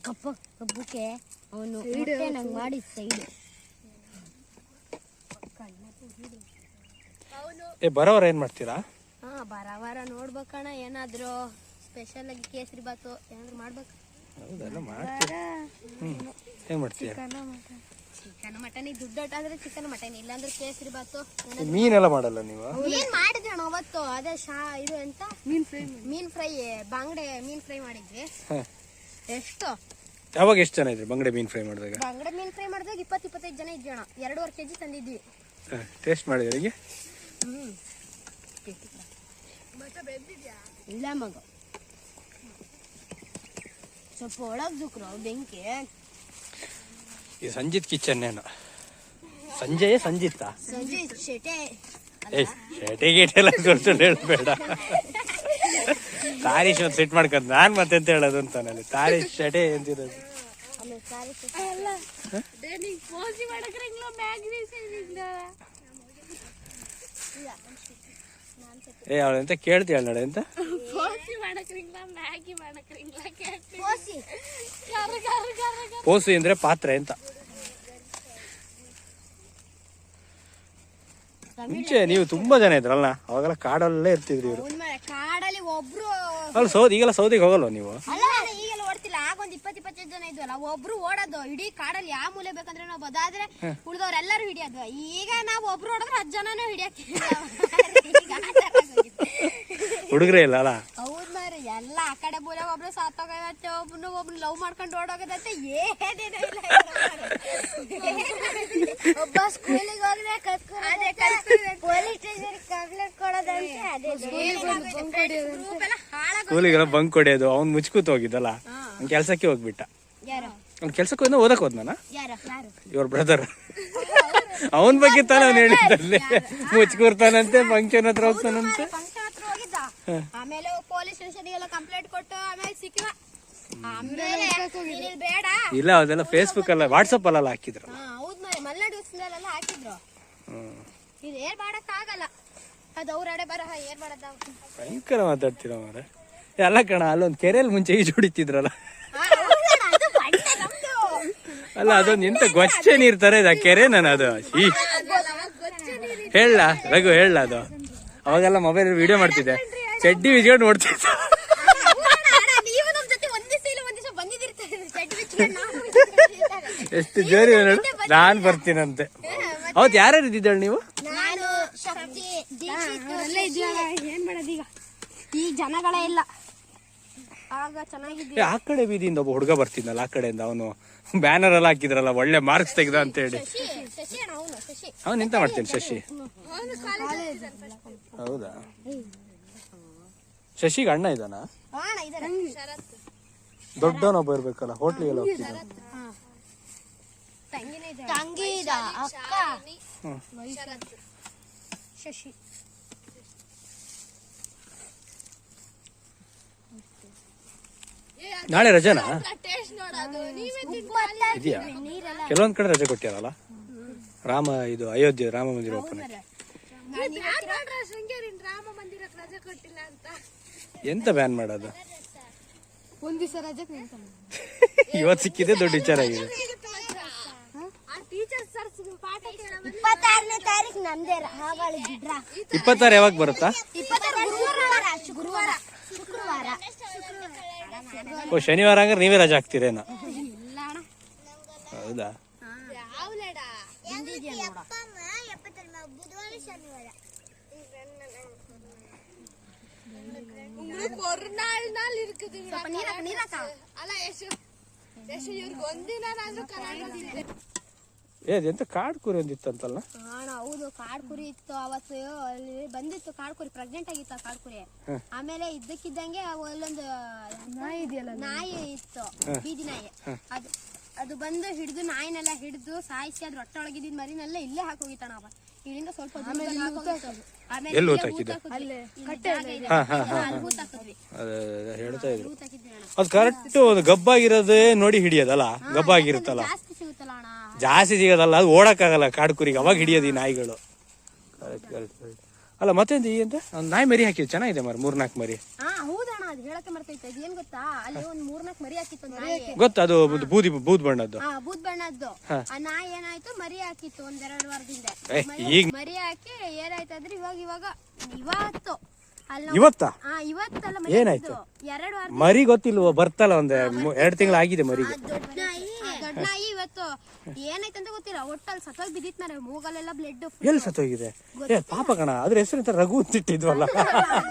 Speaker 2: ಕಪ್ಪ ಕಬ್ಬಕ್ಕೆ ಅವನು ನಂಗೆ ಮಾಡಿ ಸೈಡ್.
Speaker 1: ಏ ಬರೋವ್ರ ಏನ್ ಮಾಡ್ತೀರಾ?
Speaker 2: ಹಾ ಬರವಾರ ನೋಡ್ಬೇಕಣ್ಣ ಏನಾದ್ರು ಸ್ಪೆಷಲ್ ಆಗಿ ಕೇಸರಿ ಬಾತು ಏನಾದ್ರು ಮಾಡ್ಬೇಕು?
Speaker 1: ಹೌದಲ್ಲ ಮಾಡ್ತೀರಾ ಹ್ಮ್ ಏನ್ ಮಾಡ್ತೀಯ?
Speaker 2: ಚಿಕನ್ ಮಟನ್ ದುಡ್ಡು ಚಿಕನ್ ಮಟನ್. ಇಲ್ಲಾಂದ್ರೆ ಕೇಸರಿ ಬಾತು
Speaker 1: ಮೀನೆಲ್ಲ ಮಾಡಲ್ಲ ನೀವು?
Speaker 2: ಮೀನ್ ಮಾಡಿದ್ವಿ ಅಣ್ಣ ಅವತ್ತು? ಅದೇ ಶಾ ಇದು ಎಂತ? ಮೀನ್ ಫ್ರೈ ಮೀನ್ ಫ್ರೈ ಬಾಂಗಡೆ ಮೀನ್ ಫ್ರೈ ಮಾಡಿದ್ವಿ.
Speaker 1: ಹ. ಎಷ್ಟು? ಯಾವಾಗ ಎಷ್ಟು ಜನ ಇದ್ರಿ ಬಂಗಡೆ ಮೀನ್ ಫ್ರೈ ಮಾಡಿದಾಗ?
Speaker 2: ಬಾಂಗ್ಡೆ ಮೀನ್ ಫ್ರೈ ಮಾಡಿದಾಗ ಇಪ್ಪತ್ತು ಇಪ್ಪತ್ತೈದು ಜನ ಇದ್ವಿ ಅಣ್ಣ. ಎರಡೂವರೆ ಕೆಜಿ ತಂದಿದ್ವಿ.
Speaker 1: ಟೇಸ್ಟ್ ಮಾಡಿದ್ರೆ ಹೇಗೆ
Speaker 2: ಹ್ಮ್. ಇಲ್ಲ ಮಗ. ಸ್ವಲ್ಪ ಒಳಗ್ ದುಕ್ರು ಬೆಂಕಿ.
Speaker 1: ಈ ಸಂಜಿತ್ ಕಿಚನ್ ಏನು? ಸಂಜಯ್ ಸಂಜಿತ್ತ?
Speaker 2: ಸಂಜೆ ಶೆಟೆ
Speaker 1: ಏ ಶೇಟೆ ಗೀಟೆ ಎಲ್ಲ ಸುಳ್ಳು ಹೇಳ್ಬೇಡ. ತಾರೀಶ್ ಒಂದು ಸೆಟ್ ಮಾಡ್ಕೊಂಡ್ ನಾನ್ ಮತ್ತೆ ಅಂತ ಹೇಳೋದು ಅಂತ ನಾನು ತಾರೀಶ್ ಶೆಟೆ ಅಂತಿರೋದು ಅವಳು ಎಂತ ಕೇಳ್ತೀಯ ನಡೆ ಅಂತ
Speaker 2: ಕೋಸಿ
Speaker 1: ಪೋಸು. ಅಂದ್ರೆ ಪಾತ್ರೆ ಅಂತ ಮುಂಚೆ ನೀವು ತುಂಬಾ ಜನ ಇದ್ರಲ್ಲ ಅವಾಗೆಲ್ಲ ಕಾಡಲ್ಲೇ ಇರ್ತಿದ್ರಿ ಇವರು.
Speaker 2: ಕಾಡಲ್ಲಿ ಒಬ್ರು
Speaker 1: ಅಲ್ಲಿ ಸೌದಿ ಈಗೆಲ್ಲ ಸೌದಿಗೆ ಹೋಗಲ್ವ ನೀವು?
Speaker 2: ಅಲ್ಲ ಈಗೆಲ್ಲ ಓಡ್ತಿಲ್ಲ ಆಗ ಒಂದ್ ಇಪ್ಪತ್ ಇಪ್ಪತ್ತೈದು ಜನ ಇದ್ವಲ್ಲ ಒಬ್ರು ಓಡೋದು ಇಡೀ ಕಾಡಲ್ಲಿ ಯಾವ ಮೂಲೆ ಬೇಕಂದ್ರೆ ನಾವು ಬದಾದ್ರೆ ಉಳ್ದವ್ರೆಲ್ಲರೂ ಹಿಡಿಯೋದು. ಈಗ ನಾವು ಒಬ್ರು ಓಡಿದ್ರೆ ಹತ್ತು ಜನನೂ ಹಿಡಿಯಕ್ಕೆ
Speaker 1: ಹುಡುಗರೇ ಇಲ್ಲ ಅಲ್ಲ?
Speaker 2: ಹೌದ್ ಮಾರಿ ಎಲ್ಲ ಆ ಕಡೆ ಮೂಲೆ ಒಬ್ರು ಸಾತ್ತೋಗದತ್ತೆ ಒಬ್ನು ಒಬ್ನು ಲವ್ ಮಾಡ್ಕೊಂಡು ಓಡೋಗದತ್ತೆ ಏನೇನೂ ಇಲ್ಲ ಒಬ್ಬ ಸ್ಕೂಲಿಗೆ ಹೋದ್ರೆ ಪೊಲೀಸ್ ಸ್ಟೇಷನ್ ಕಂಪ್ಲೇಂಟ್ ಕೊಡೋದಂತೆ ಅದೇ
Speaker 1: ಸ್ಕೂಲಿಗೆಲ್ಲ ಬಂಕ್ ಹೊಡೆಯೋದು. ಅವ್ನು ಮುಚ್ಕೂತ್ ಹೋಗಿದ್ದಲ್ಲ? ಅವ್ನ್ ಕೆಲ್ಸಕ್ಕೆ ಹೋಗ್ಬಿಟ್ಟ.
Speaker 2: ಯಾರು?
Speaker 1: ಅವ್ನ್ ಕೆಲ್ಸಕ್ಕೆ ಹೋದ ಓದಕ್ ಹೋದ್ನಾನ?
Speaker 2: ಯಾರು? ಯಾರು?
Speaker 1: ಇವ್ರ ಬ್ರದರ್ ಅವನ್ ಬಗ್ಗೆ ತಾನೇ ಅವ್ನು ಹೇಳಿದ್ದಲ್ಲೇ. ಮುಚ್ಕೂರ್ತಾನಂತೆ ಫಂಕ್ಷನ್ ಹತ್ರ ಹೋಗ್ತಾನಂತೆ?
Speaker 2: ಹೋಗಿದ್ದ ಆಮೇಲೆ ಪೊಲೀಸ್ ಸ್ಟೇಷನ್ಗೆಲ್ಲ ಕಂಪ್ಲೇಂಟ್ ಕೊಟ್ಟು ಆಮೇಲೆ ಸಿಕ್ಕಿವ ಆಮೇಲೆ ನೀನ್ ಬೇಡ.
Speaker 1: ಇಲ್ಲ ಅದೆಲ್ಲ ಫೇಸ್ಬುಕ್ ಅಲ್ಲ ವಾಟ್ಸಪ್ ಅಲ್ಲ ಹಾಕಿದ್ರು.
Speaker 2: ಹಾ ಹೌದ್ మరి ಮಲ್ನಾಡು ಉತ್ಸವದಲ್ಲೆಲ್ಲ ಹಾಕಿದ್ರು. ಇದು ಏರ್ ಮಾಡಕ್ ಆಗಲ್ಲ ಅದು ಅವ್ರ ಅಡೆ ಬರ ಏರ್ ಮಾಡದ
Speaker 1: ಭಯಂಕರ ಮಾತಾಡ್ತೀರ ಮಾರ? ಎಲ್ಲ ಕಣ ಅಲ್ಲೊಂದ್ ಕೆರೆಯಲ್ಲಿ ಮುಂಚೆ ಈಜು ಹೊಡಿತಿದ್ರಲ್ಲ
Speaker 2: ಅದು ಬಂಡೆ ನಮ್ದು.
Speaker 1: ಅಲ್ಲ ಅದೊಂದು ಎಂತ ಗೊಚ್ಚೆ ನೀರ್ ತರ ಇದೆ ಆ ಕೆರೆ ನಾನು ಅದು. ಹೇಳ ರಘು ಹೇಳ ಅದು. ಅವಾಗೆಲ್ಲ ಮೊಬೈಲ್ ವಿಡಿಯೋ ಮಾಡ್ತಿದ್ದೆ. ಚಡ್ಡಿ ನೋಡ್ತಿದ್ದೆ
Speaker 2: ಬಿಚ್ಕೊಂಡು ನಾವು
Speaker 1: ಎಷ್ಟು ಜೋರಿ ನೋಡು ನಾನ್ ಬರ್ತೀನಂತೆ. ಅವತ್ ಯಾರ್ಯಾರು ಇದ್ದಿದ್ದಾಳೆ ನೀವು?
Speaker 2: ಈಗ? ಜನಗಳೇ ಇಲ್ಲ. ಆಗ
Speaker 1: ಆ ಕಡೆ ಬೀದಿಯಿಂದ ಒಬ್ಬ ಹುಡುಗ ಬರ್ತಿದ್ನಲ್ಲ ಆ ಕಡೆಯಿಂದ ಅವನು ಬ್ಯಾನರ್ ಎಲ್ಲ ಹಾಕಿದ್ರಲ್ಲ ಒಳ್ಳೆ ಮಾರ್ಕ್ಸ್ ತೆಗ್ದ ಅಂತ ಹೇಳಿ.
Speaker 2: ಶಶಿ ಶಶಿ ಅಣ್ಣ ಅವನು ಶಶಿ.
Speaker 1: ಅವನ್ ಎಂತ ಮಾಡ್ತೀನಿ ಶಶಿ. ಹೌದಾ? ಶಶಿಗೆ ಅಣ್ಣ ಇದಾನ
Speaker 2: ಅಣ್ಣ ಇದಾರೆ ಶರತ್.
Speaker 1: ದೊಡ್ಡವನೊಬ್ಬ ಇರ್ಬೇಕಲ್ಲ ಹೋಟ್ಲಿಗೆಲ್ಲ ಹೋಗ್ತಿದ್ದ.
Speaker 2: ತಂಗಿನೇ ಇದ್ದಾಳೆ ತಂಗಿ ಇದ ಅಕ್ಕ.
Speaker 1: ಹ್ಮ್.
Speaker 2: ಶಶಿ.
Speaker 1: ನಾಳೆ ರಜಾನಾ? ಇದೆಯಾ?
Speaker 2: ನೀರೆಲ್ಲ
Speaker 1: ಕೆಲವೊಂದ್ ಕಡೆ ರಜೆ ಕೊಟ್ಟಿರಲ್ಲ? ರಾಮ ಇದು ಅಯೋಧ್ಯೆ ರಾಮ ಮಂದಿರ ಓಪನ್
Speaker 2: ಶೃಂಗೇರಿ ರಾಮ ಮಂದಿರಕ್ಕೆ ರಜೆ ಕೊಟ್ಟಿಲ್ಲ ಅಂತ.
Speaker 1: ಎಂತ ಬ್ಯಾನ್ ಮಾಡೋದು? *laughs* ಇವತ್ತು ಸಿಕ್ಕಿದೆ ದೊಡ್ಡ ವಿಚಾರ ಆಗಿದೆ ಇಪ್ಪತ್ತಾರು ಯಾವಾಗ ಬರುತ್ತಾ?
Speaker 2: ಗುರುವಾರ ಶುಕ್ರವಾರ. ಶುಕ್ರವಾರ.
Speaker 1: ಓ ಶನಿವಾರ ಹಂಗಾರೆ ನೀವೇ ರಜೆ ಹಾಕ್ತೀರೇನ?
Speaker 2: ಇಲ್ಲ ಅಣ್ಣ
Speaker 1: ಹೌದಾ
Speaker 2: ಒಂದಿನ ನೀರಾಕ ನೀರಾಕ
Speaker 1: ಏ ಅದೆಂತ ಕಾಡು ಕುರಿ ಒಂದಿತ್ತಂತಲ್ಲ?
Speaker 2: ಅಣ್ಣ ಹೌದು ಕಾಡ್ ಕುರಿ ಇತ್ತು ಅವತ್ತು ಅಲ್ಲಿ ಬಂದಿತ್ತು ಕಾಡ್ ಕುರಿ ಪ್ರೆಗ್ನೆಂಟ್ ಆಗಿತ್ತು ಆ ಕಾಡ್ ಕುರಿ. ಆಮೇಲೆ ಇದ್ದಕ್ಕಿದ್ದಂಗೆ ಅಲ್ಲೊಂದು ನಾಯಿ ಇದೆಯಲ್ಲ ನಾಯಿ ಇತ್ತು ಬೀದಿ ನಾಯಿ. ಅದು ಅದು ಬಂದು ಹಿಡಿದು ನಾಯಿನೆಲ್ಲ ಹಿಡಿದು ಸಾಯಿಸಿ ಅದ್ರ ಹೊಟ್ಟೆ ಒಳಗಿದ್ದ ಮರಿನೆಲ್ಲ ಇಲ್ಲೇ ಹಾಕೋಗಿತ್ತಣ ಅವ ಇಲ್ಲಿಂದ ಸ್ವಲ್ಪ
Speaker 1: ಎಲ್ಲಿ
Speaker 2: ಇಲ್ಲೇ
Speaker 1: ಊತ ಹಾಕಿದ್ದೆ?
Speaker 2: ಊತ ಹಾಕಿದ್ವಿ. ಇಲ್ಲಿ ಜಾಗ ಇದೆ.
Speaker 1: ಹಾ, ಹಾ, ಹಾ,
Speaker 2: ಅಲ್ಲಿ ಊತ ಹಾಕಿದ್ವಿ.
Speaker 1: ಅದೇ ಅದೇ ಹೇಳ್ತಾ ಇದ್ರು. ಅದು ಕರೆಕ್ಟ್ ಒಂದು ಗಬ್ಬಾಗಿರೋದೇ ನೋಡಿ ಹಿಡಿಯೋದಲ್ಲ? ಗಬ್ಬಾಗಿರುತ್ತಲ್ಲ?
Speaker 2: ಜಾಸ್ತಿ ಸಿಗುತ್ತಲ್ಲ ಅಣ್ಣ.
Speaker 1: ಜಾಸ್ತಿ ಸಿಗೋದಲ್ಲ ಅದು ಓಡಕ್ಕಾಗಲ್ಲ ಕಾಡು ಕುರಿಗೆ ಅವಾಗ ಹಿಡಿಯೋದು ಈ ನಾಯಿಗಳು. ಕರೆಕ್ಟ್ ಕರೆಕ್ಟ್ ಕರೆಕ್ಟ್ ಅಲ್ಲ ಮತ್ತೆ ಈ ಅಂತ ಒಂದು ನಾಯಿ ಮರಿ ಹಾಕಿದ್ ಚೆನ್ನಾಗಿದೆ ಮರ ಮೂರ್ನಾಲ್ಕು ಮರಿ.
Speaker 2: ಅದು ಹೇಳಕ್ಕೆ ಮರ್ತೈತೆ ಇದೇನ್ ಗೊತ್ತಾ? ಅಲ್ಲಿ ಒಂದ್ ಮೂರ್ನಾಲ್ಕು ಮರಿ ಹಾಕಿತ್ತು ಒಂದ್ ನಾಯಿ.
Speaker 1: ಗೊತ್ತಾ ಅದು ಒಂದು ಬೂದಿ ಬೂದ್ ಬಣ್ಣದ್ದು.
Speaker 2: ಹಾ ಬೂದ್ ಬಣ್ಣದ್ದು. ಆ ನಾಯಿ ಏನಾಯ್ತು? ಮರಿ ಹಾಕಿತ್ತು ಒಂದೆರಡು ವಾರದಿಂದ.
Speaker 1: ಏ,
Speaker 2: ಮರಿ-
Speaker 1: ಈಗ-
Speaker 2: ಮರಿ ಹಾಕಿ ಏನಾಯ್ತಂದ್ರೆ ಇವಾಗ ಇವಾಗ ಇವತ್ತು. ಅಲ್ಲ
Speaker 1: ಇವತ್ತಾ?
Speaker 2: ಹಾ ಇವತ್ತಲ್ಲ
Speaker 1: ಏನಾಯ್ತು?
Speaker 2: ಎರಡು ವಾರ
Speaker 1: ಮರಿ ಗೊತ್ತಿಲ್ವೋ ಬರ್ತಲ್ಲ ಒಂದ್ ಎರಡ್ ತಿಂಗಳು ಆಗಿದೆ ಮರಿಗೆ.
Speaker 2: ದೊಡ್ಡ ನಾಯಿ ದೊಡ್ಡ ನಾಯಿ ಇವತ್ತು. ಏನಾಯ್ತಂತ ಗೊತ್ತಿಲ್ಲ. ಒಟ್ಟಲ್ಲಿ ಸತ್ತೋಗಿ ಬಿದ್ದಿತ್ ಮಾರೆ. ಮೂಗಲೆಲ್ಲ ಬ್ಲಡ್
Speaker 1: ಎಲ್ಲಿ ಸತ್ತೋಗಿದೆ? ಏ ಪಾಪ ಕಣ ಅದ್ರ ಹೆಸರು ಅಂತ ರಘು ಅಂತ ಇಟ್ಟಿದ್ವಲ್ಲ.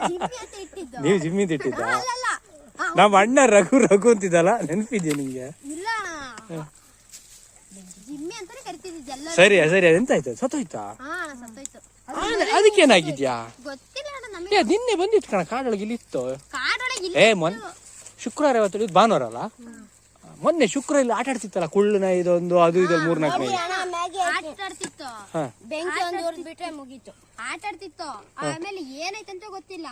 Speaker 2: ಜಿಮ್ಮಿ ಅಂತ ಇಟ್ಟಿದ್ದು.
Speaker 1: ನೀವು ಜಿಮ್ಮಿಂದ ಇಟ್ಟಿದ್ದ?
Speaker 2: ಅಲ್ಲಲ್ಲ
Speaker 1: ನಮ್ಮ ಅಣ್ಣ ರಘು ರಘು ಅಂತಿದ್ದಲ್ಲ ನೆನಪಿದ್ಯಾ ನಿಮ್ಗೆ?
Speaker 2: ಇಲ್ಲ. ಜಿಮ್ಮಿ ಅಂತಾನೆ ಎಲ್ಲ
Speaker 1: ಸರಿ ಸರಿ ಎಂತಾಯ್ತು? ಸತ್ತೋಯ್ತಾ?
Speaker 2: ಹಾ ಸತ್ತೋಯ್ತು.
Speaker 1: ಅದಕ್ಕೇನಾಗಿದ್ಯಾ?
Speaker 2: ಗೊತ್ತಿಲ್ಲ ಅಣ್ಣ ನಮಗೆ.
Speaker 1: ಏ ನಿನ್ನೆ ಬಂದಿತ್ತು ಕಣ ಕಾಡೊಳಗೆ ಇಲ್ಲಿ ಇತ್ತು
Speaker 2: ಕಾಡೊಳಗೆ
Speaker 1: ಏ ಮೊನ್ ಶುಕ್ರವಾರ ಇವತ್ತು ಭಾನುವಾರ ಅಲ್ಲ? ಮೊನ್ನೆ ಶುಕ್ರ ಇಲ್ಲಿ ಆಟ ಆಡ್ತಿತ್ತಲ್ಲ ಕುಳ್ಳುನ ಇದೊಂದು ಅದು ಇದು ಮೂರ್ನಾಲ್ಕು. ನಾಯಿ
Speaker 2: ಆಟ
Speaker 1: ಹಾ.
Speaker 2: ಬೆಂಕಿ ಒಂದು ಬಿಟ್ರೆ ಮುಗೀತು. ಆಟ ಆಡ್ತಿತ್ತು. ಆಮೇಲೆ ಏನಾಯ್ತಂತ ಗೊತ್ತಿಲ್ಲ.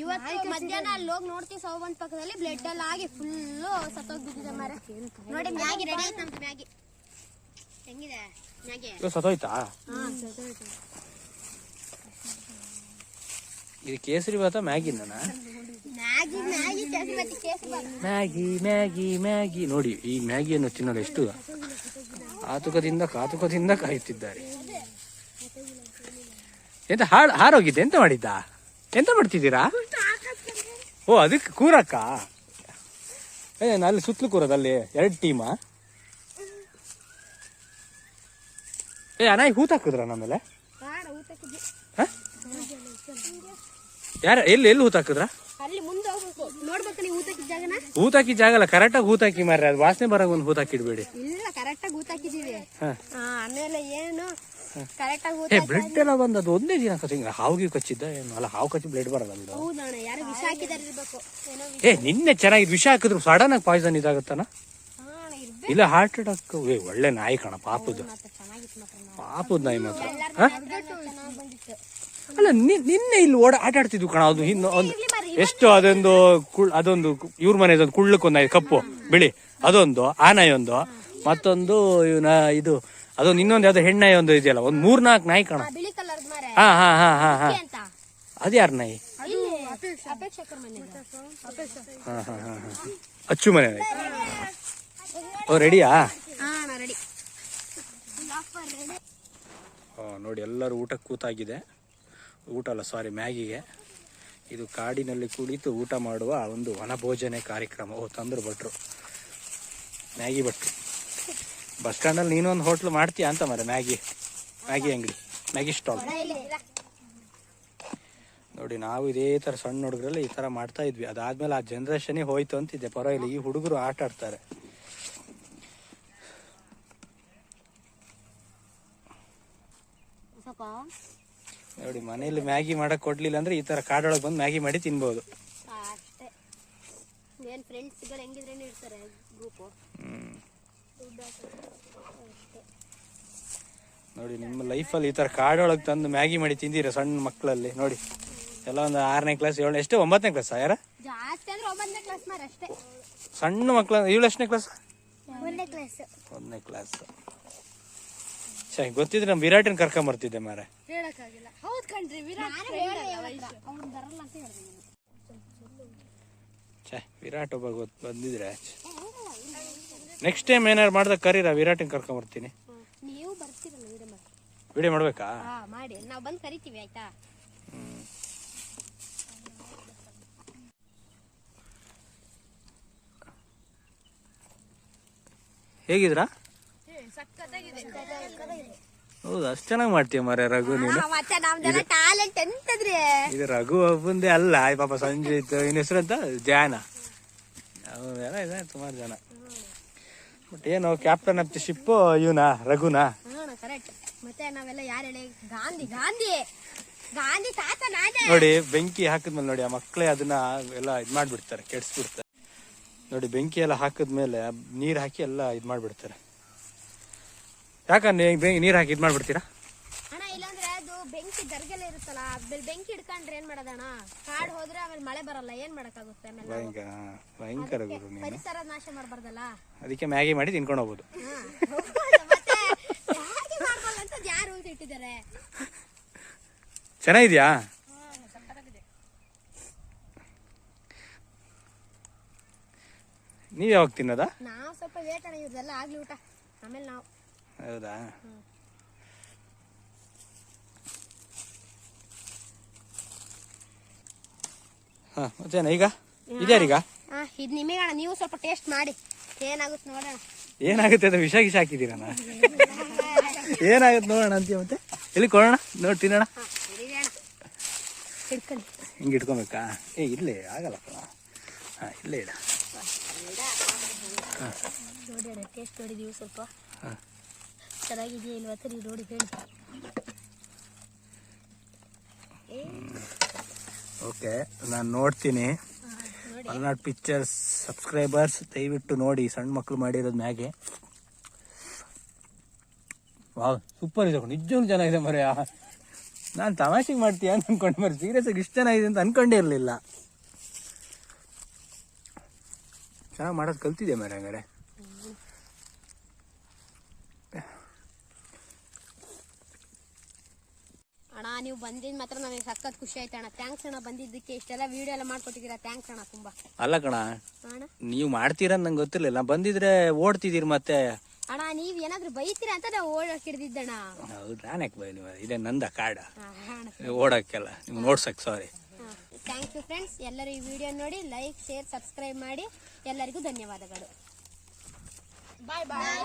Speaker 2: ಇವತ್ತು ಮಧ್ಯಾಹ್ನ ಅಲ್ಲಿ ಹೋಗಿ ನೋಡ್ತೀವಿ ಸೌಬಂದ್ ಪಕ್ಕದಲ್ಲಿ ಬ್ಲಡ್ ಎಲ್ಲ ಆಗಿ ಫುಲ್ಲು ಸತ್ತೋಗ್ಬಿಟ್ಟಿದೆ ಮರ ನೋಡಿ ಮ್ಯಾಗಿ ರೆಡಿ ಆಯ್ತು ನಮ್ದು ಮ್ಯಾಗಿ. ಹೆಂಗಿದೆ ಮ್ಯಾಗಿ?
Speaker 1: ಇದು ಸತ್ತೋಯ್ತಾ. ಇದು ಕೇಸರಿ ಭಾತ ಮ್ಯಾಗಿನ
Speaker 2: Maggi Maggi
Speaker 1: Maggi Maggi Maggi. ನೋಡಿ ಈ ಮ್ಯಾಗಿಯನ್ನು ತಿನ್ನಲು ಎಷ್ಟು ಆತುಕದಿಂದ ಕಾತುಕದಿಂದ ಕಾಯುತ್ತಿದ್ದಾರೆ. ಎಂತ ಹಾಳು ಹಾರೋಗಿದ್ದೆ ಎಂತ ಮಾಡಿದ್ದ? ಎಂತ ಮಾಡ್ತಿದ್ದೀರಾ? ಓ ಅದಕ್ಕೆ ಕೂರಕ್ಕ? ಏನ್ ಅಲ್ಲಿ ಸುತ್ತಲೂ ಕೂರೋದಲ್ಲಿ ಎರಡು ಟೀಮಾ? ಏ ಅನಾಯಿ ಹೂತಾಕಿದ್ರ ಹಾಕಿದ್ರ ನಮ್ಮೇಲೆ. ಯಾರ ಎಲ್ಲಿ ಎಲ್ಲಿ ಹೂತಾಕಿದ್ರ
Speaker 2: ಅಲ್ಲಿ ಮುಂದೆ ಹೋಗ್ಬೇಕು. ನೋಡ್ಬೇಕು ನೀವು ಊಟಕ್ಕಿದ್ದ ಜಾಗನ?
Speaker 1: ಹೂತ್ ಹಾಕಿ ಜಾಗ ಅಲ್ಲ ಕರೆಕ್ಟಾಗಿ ಹೂತ್ ಹಾಕಿ ಮಾರ್ರೆ ಅದು ವಾಸನೆ ಬರಂಗ ಒಂದು ಹೂತ್ ಹಾಕಿಡ್ಬೇಡಿ.
Speaker 2: ಇಲ್ಲ ಕರೆಕ್ಟಾಗಿ ಆಮೇಲೆ ಏನು? ಕರೆಕ್ಟಾಗಿ
Speaker 1: ಏ ಬ್ಲಡ್ ಎಲ್ಲ ಬಂದು ಅದು ಒಂದೇ ದಿನ ಕಚ್ಚಿಂಗ ಹಾವಿಗೆ ಕಚ್ಚಿದ್ದ ಏನು? ಅಲ್ಲ ಹಾವು ಕಚ್ಚಿ ಬ್ಲಡ್ ಬರಲ್ಲ
Speaker 2: ಹೌದಣ್ಣ ಯಾರು ವಿಷ ಏನೋ
Speaker 1: ಏ ನಿನ್ನೆ ಚೆನ್ನಾಗಿ ವಿಷ ಹಾಕಿದ್ರು ಸಡನ್ ಆಗಿ ಪಾಯ್ಸನ್ ಇದಾಗತ್ತನ? ಇಲ್ಲ ಹಾರ್ಟ್ ಅಟ್ಯಾಕ್ ಏ ಒಳ್ಳೆ ನಾಯಿ ಕಣ ಪಾಪದ.
Speaker 2: ಚೆನ್ನಾಗಿತ್ತು ಮಾತ್ರ ನಾವು.
Speaker 1: ಪಾಪದ ನಾಯಿ ಮಾತ್ರ. ಅಲ್ಲ ನಿನ್ನೆ ಇಲ್ಲಿ ಓಡ ಆಟ ಆಡ್ತಿದ್ವು ಕಣ ಅದು ಇನ್ನು ಒಂದು ಎಷ್ಟು ಅದೊಂದು ಕುಳ್ ಅದೊಂದು ಇವ್ರ ಮನೆದೊಂದು ಕುಳ್ಳಕ್ಕೊಂದು ನಾಯಿ ಕಪ್ಪು ಬಿಳಿ ಅದೊಂದು ಆ ನಾಯಿ ಒಂದು ಮತ್ತೊಂದು ಇವನ ಇದು ಅದೊಂದು ಇನ್ನೊಂದು ಯಾವ್ದೋ ಹೆಣ್ಣಾಯಿ ಒಂದು ಇದೆಯಲ್ಲ ಒಂದು ಮೂರ್ನಾಲ್ಕು ನಾಯಿ ಕಣ. ಹಾ ಹಾ ಹಾ ಹಾ ಹಾ. ಅದು ಯಾರ ನಾಯಿ? ಹಾ ಹಾ ಹಾ ಹಾ. ಅಚ್ಚು ಮನೆ ನಾಯಿ. ಓ ರೆಡಿಯಾ? ನೋಡಿ ಎಲ್ಲರೂ ಊಟಕ್ಕೆ ಕೂತಾಗಿದೆ. ಊಟ ಅಲ್ಲ ಸಾರಿ ಮ್ಯಾಗಿಗೆ. ಇದು ಕಾಡಿನಲ್ಲಿ ಕುಳಿತು ಊಟ ಮಾಡುವ ಒಂದು ವನಭೋಜನೆ ಕಾರ್ಯಕ್ರಮ. ಓ, ತಂದ್ರು ಭಟ್ರು. ಮ್ಯಾಗಿ ಭಟ್ರು. ಬಸ್ ಸ್ಟ್ಯಾಂಡಲ್ಲಿ ನೀನೊಂದು ಹೋಟ್ಲು ಮಾಡ್ತೀಯ ಅಂತ ಮರೆ, ಮ್ಯಾಗಿ. ಮ್ಯಾಗಿ ಅಂಗಡಿ. Maggi stall. ನೋಡಿ, ನಾವು ಇದೇ ಥರ ಸಣ್ಣ ಹುಡುಗರಲ್ಲಿ ಈ ಥರ ಮಾಡ್ತಾ ಇದ್ವಿ. ಅದಾದ್ಮೇಲೆ ಆ ಜನ್ರೇಷನಿಗೆ ಹೋಯ್ತು ಅಂತಿದ್ದೆ. ಪರವಾಗಿಲ್ಲ, ಈ ಹುಡುಗರು ಆಟ ಆಡ್ತಾರೆ
Speaker 2: ಸ್ವಲ್ಪ
Speaker 1: ನೋಡಿ ಮನೆಯಲ್ಲಿ ಮ್ಯಾಗಿ ಮಾಡಕ್ ಕೊಡ್ಲಿಲ್ಲ ಅಂದ್ರೆ ಈ ತರ ಕಾಡೊಳಗೆ ಬಂದು ಮ್ಯಾಗಿ ಮಾಡಿ ತಿನ್ಬಹುದು
Speaker 2: ಅಷ್ಟೇ. ಏನ್ ಫ್ರೆಂಡ್ಸ್ಗಳು ಹೆಂಗಿದ್ರೇನೆ ಇರ್ತಾರೆ ಗ್ರೂಪು
Speaker 1: ಹ್ಮ್. ನೋಡಿ ನಿಮ್ಮ ಲೈಫಲ್ಲಿ ಈ ತರ ಕಾಡೊಳಗೆ ತಂದು ಮ್ಯಾಗಿ ಮಾಡಿ ತಿಂದಿರ ಸಣ್ಣ ಮಕ್ಕಳಲ್ಲಿ ನೋಡಿ ಎಲ್ಲ ಒಂದು ಆರನೇ ಕ್ಲಾಸ್ ಏಳನೇ ಎಷ್ಟೇ ಒಂಬತ್ತನೇ ಕ್ಲಾಸ್ ಯಾರ? ಸಣ್ಣ ಮಕ್ಕಳ ಏಳು ಎಷ್ಟನೇ ಕ್ಲಾಸ್
Speaker 2: ಒಂದನೇ ಕ್ಲಾಸ್
Speaker 1: ಒಂದನೇ ಗೊತ್ತಿದ್ರೆ ನಮ್ ವಿರಾಟನ್ ಕರ್ಕೊಂಡ್ ಬರ್ತಿದ್ದೆ ಮಾರೆ
Speaker 2: ಹೇಳಕ್ಕಾಗಿಲ್ಲ. ಹೌದ್ ಕಣ್ರಿ ವಿರಾಟ್ ಅವ್ನು ಬರಲ್ಲ ಅಂತ ಹೇಳಿದೆ
Speaker 1: ಛೇ ವಿರಾಟ್ ಒಬ್ಬ ಗೊತ್ತು ಬಂದಿದ್ರೆ ನೆಕ್ಸ್ಟ್ ಟೈಮ್ ಏನಾರು ಮಾಡ್ದಾಗ ಕರೀರ ವಿರಾಟನ್ ಕರ್ಕೊಂಡ್ ಬರ್ತೀನಿ
Speaker 2: ನೀವು ಬರ್ತೀರಲ್ಲ ವಿಡಿಯೋ ಮಾಡಿ.
Speaker 1: ವಿಡಿಯೋ ಮಾಡ್ಬೇಕಾ?
Speaker 2: ಹಾ ಮಾಡಿ. ನಾವು ಬಂದು ಕರಿತೀವಿ ಆಯ್ತಾ?
Speaker 1: ಹೇಗಿದ್ರಾ? ಹೌದು ಅಷ್ಟು ಚೆನ್ನಾಗಿ ಮಾಡ್ತೀಯ ಮರ ರಘು ನೀನು?
Speaker 2: ಮತ್ತೆ ನಮ್ದೆಲ್ಲ ಟ್ಯಾಲೆಂಟ್ ಎಂತದ್ರಿ?
Speaker 1: ಇದು ರಘು ಒಬ್ಬಂದೇ ಅಲ್ಲ ಈ ಪಾಪ ಸಂಜಿತ್ ಇನ್ ಹೆಸರು ಅಂತ ಜಾನ ಎಲ್ಲ ಇದೆ ಸುಮಾರು ಜನ. ಬಟ್ ಏನು ಕ್ಯಾಪ್ಟನ್ ಆಫ್ ದಿ ಶಿಪ್ ಇವನ ರಘುನಾ?
Speaker 2: ಕರೆಕ್ಟ್ ಮತ್ತೆ ನಾವೆಲ್ಲ ಯಾರು ಹೇಳಿ? ಗಾಂಧಿ ಗಾಂಧಿ! ಗಾಂಧಿ ತಾತ ನಾನೇ!
Speaker 1: ನೋಡಿ ಬೆಂಕಿ ಹಾಕಿದ್ಮೇಲೆ ನೋಡಿ ಆ ಮಕ್ಕಳೇ ಅದನ್ನ ಎಲ್ಲ ಇದ್ ಮಾಡ್ಬಿಡ್ತಾರೆ ಕೆಡ್ಸ್ಬಿಡ್ತಾರೆ. ನೋಡಿ ಬೆಂಕಿ ಎಲ್ಲ ಹಾಕಿದ್ಮೇಲೆ ನೀರ್ ಹಾಕಿ ಎಲ್ಲ ಇದ್ ಮಾಡ್ಬಿಡ್ತಾರೆ. ಯಾಕಂದ್ರೆ ನೀರ್ ಹಾಕಿ ಇದ್ ಮಾಡ್ಬಿಡ್ತೀರಾ?
Speaker 2: ಅಣ್ಣ ಇಲ್ಲಾಂದ್ರೆ ಅದು ಬೆಂಕಿ ದರ್ಗೆಲ್ಲ ಇರುತ್ತಲ್ಲ ಅದ್ರಲ್ಲಿ ಬೆಂಕಿ ಹಿಡ್ಕೊಂಡ್ರೆ ಏನ್ ಮಾಡೋದಣ್ಣ? ಕಾಡ್ ಹೋದ್ರೆ ಆಮೇಲೆ ಮಳೆ ಬರಲ್ಲ ಏನ್ ಮಾಡಕ್ಕಾಗುತ್ತೆ ಆಮೇಲೆ ನಾವು?
Speaker 1: ಭಯಂಕರ ಭಯಂಕರ ಗುರು ನೀನು.
Speaker 2: ಪರಿಸರ ನಾಶ ಮಾಡಬಾರ್ದಲ್ಲ?
Speaker 1: ಅದಕ್ಕೆ ಮ್ಯಾಗಿ ಮಾಡಿ ತಿನ್ಕೊಂಡು ಹೋಗ್ಬೋದು.
Speaker 2: ಮತ್ತೆ ಹೇಗೆ ಮಾಡ್ಬಾರ್ದು ಅಂತ ಯಾರು ಅಂತ ಇಟ್ಟಿದ್ದಾರೆ?
Speaker 1: ಚೆನ್ನಾಗಿದ್ಯಾ? ನೀವ್ ಯಾವಾಗ ತಿನ್ನೋದಾ?
Speaker 2: ನಾವ್ ಸ್ವಲ್ಪ ವೇಟ್ ಅಣ್ಣ ಇವ್ರದೆಲ್ಲ ಆಗ್ಲಿ ಊಟ. ಆಮೇಲೆ ನಾವು.
Speaker 1: ಹೌದಾ? ಹಾ ಮತ್ತೇನ ಈಗ? ಇದ್ಯಾರೀಗ?
Speaker 2: ಹಾ ಇದು ನಿಮಗೆ ಅಣ್ಣ ನೀವು ಸ್ವಲ್ಪ ಟೇಸ್ಟ್ ಮಾಡಿ. ಏನಾಗುತ್ತೆ ನೋಡೋಣ.
Speaker 1: ಏನಾಗುತ್ತೆ ಅದು ವಿಷ ಗಿಷ ಹಾಕಿದ್ದೀರಣ್ಣ ಏನಾಗುತ್ತೆ ನೋಡೋಣ ಅಂತೀಯ ಮತ್ತೆ? ಎಲ್ಲಿ ಕೊಡೋಣ? ನೋಡಿ ತಿನ್ನೋಣ. ಹಿಂಗೆ ಇಟ್ಕೊಬೇಕಾ ಏ ಇಲ್ಲೇ ಆಗಲ್ಲ ಕಣ ಹಾಂ ಇಲ್ಲೇ ಇಡ.
Speaker 2: ಅಣ್ಣ ಟೇಸ್ಟ್ ನೋಡಿದೀವಿ ಸ್ವಲ್ಪ.
Speaker 1: ಹಾಂ.
Speaker 2: ಚೆನ್ನಾಗಿದೆಯಾ ಇಲ್ವಾ ಸರಿ ನೋಡಿ ಹೇಳಿ.
Speaker 1: ಓಕೆ ನಾನು ನೋಡ್ತೀನಿ.
Speaker 2: ನೋಡಿ.
Speaker 1: ಮಲ್ನಾಡ್ ಪಿಕ್ಚರ್ಸ್ ಸಬ್ಸ್ಕ್ರೈಬರ್ಸ್ ದಯವಿಟ್ಟು ನೋಡಿ ಸಣ್ಣ ಮಕ್ಕಳು ಮಾಡಿರೋದು ಮ್ಯಾಗೆ. ವಾವ್ ಸೂಪರ್ ಇದೆ ನಿಜವೂ ಚೆನ್ನಾಗಿದೆ ಮರೆ ನಾನು ತಮಾಷೆಗೆ ಮಾಡ್ತೀಯ ಅಂತ ಅನ್ಕೊಂಡೆ ಮರಿ ಸೀರಿಯಸ್ ಆಗಿ ಇಷ್ಟು ಚೆನ್ನಾಗಿದೆ ಅಂತ ಅನ್ಕೊಂಡೇ ಇರಲಿಲ್ಲ. ಚೆನ್ನಾಗಿ ಮಾಡೋದು ಕಲ್ತಿದೆ ಮರೆ ಹಂಗಾರೆ?
Speaker 2: ಅಣ್ಣ ನೀವು ಬಂದಿದ್ ಮಾತ್ರ ನನಗೆ ಸಖತ್ ಖುಷಿ ಆಯ್ತು ಅಣ್ಣ. ಥ್ಯಾಂಕ್ಸ್ ಅಣ್ಣ ಬಂದಿದ್ದಕ್ಕೆ. ಇಷ್ಟೆಲ್ಲ ವಿಡಿಯೋ ಎಲ್ಲ ಮಾಡ್ಕೊಟ್ಟಿದ್ದೀರಾ? ಥ್ಯಾಂಕ್ಸ್ ಅಣ್ಣ ತುಂಬಾ.
Speaker 1: ಅಲ್ಲ ಕಣ
Speaker 2: ಅಣ್ಣ?
Speaker 1: ನೀವು ಮಾಡ್ತೀರಾ ನಂಗೆ ಗೊತ್ತಿರಲಿಲ್ಲ. ಬಂದಿದ್ರೆ ಓಡ್ತಿದ್ದೀರಿ ಮತ್ತೆ.
Speaker 2: ಅಣ್ಣ ನೀವು ಏನಾದ್ರು ಬೈತೀರಾ ಅಂತ ನಾವು ಓಡಕ್ ಹಿಡ್ದಿದ್ದಣ್ಣ.
Speaker 1: ಹೌದು ನಾನು ಯಾಕೆ ಬೈ ನೀವು ಇದೇ ನಂದ
Speaker 2: ಕಾರ್ಡ್
Speaker 1: ಓಡಕ್ಕೆಲ್ಲ. ನಿಮ್ಗೆ ನೀವು ನೋಡ್ಸಕ್ಕೆ ಸಾರಿ
Speaker 2: ಥ್ಯಾಂಕ್ ಯು ಫ್ರೆಂಡ್ಸ್ ಎಲ್ಲರೂ ಈ ವಿಡಿಯೋ ನೋಡಿ ಲೈಕ್ ಶೇರ್ ಸಬ್ಸ್ಕ್ರೈಬ್ ಮಾಡಿ. ಎಲ್ಲರಿಗೂ ಧನ್ಯವಾದಗಳು. ಬಾಯ್ ಬಾಯ್